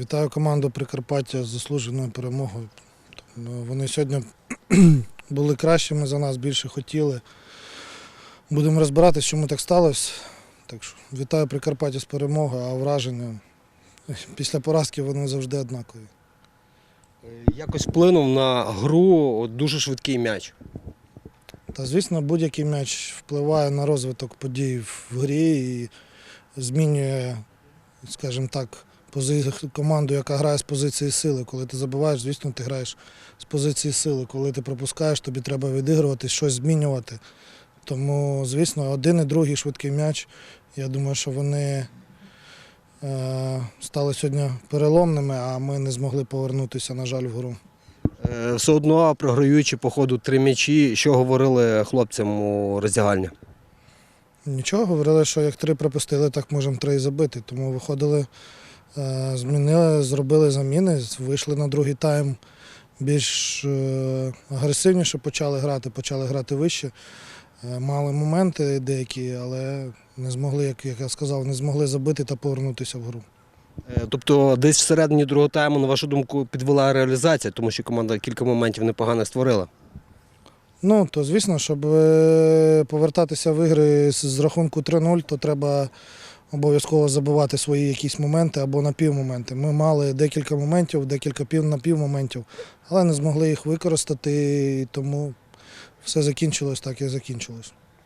Вітаю команду Прикарпаття з заслуженою перемогою. Ну, Вони сьогодні були кращими за нас, більше хотіли. Будемо розбиратися, чому так сталося. Так що вітаю Прикарпаття з перемогою, а враження після поразки вони завжди однакові. Е, Якось вплинув на гру дуже швидкий м'яч. Та звісно, будь-який м'яч впливає на розвиток подій в грі і змінює, скажімо так, команду, яка грає з позиції сили. Коли ти забиваєш, звісно, ти граєш з позиції сили. Коли ти пропускаєш, тобі треба відігрувати, щось змінювати. Тому, звісно, один і другий швидкий м'яч. Я думаю, що вони е, стали сьогодні переломними, а ми не змогли повернутися, на жаль, в гру. Е, Все одно програючи по ходу три м'ячі, що говорили хлопцям у роздягальні? Нічого, говорили, що як три пропустили, так можемо три і забити. Тому виходили, змінили, зробили заміни, вийшли на другий тайм більш е, агресивніше почали грати, почали грати вище. Е, Мали моменти деякі, але не змогли, як, я сказав, не змогли забити та повернутися в гру. Е, Тобто десь всередині другого тайму, на вашу думку, підвела реалізація, тому що команда кілька моментів непогано створила. Ну, то звісно, щоб е, повертатися в ігри з рахунку 3-0, то треба обов'язково забивати свої якісь моменти або напівмоменти. Ми мали декілька моментів, декілька пів напівмоментів, але не змогли їх використати, тому все закінчилось так, як закінчилось.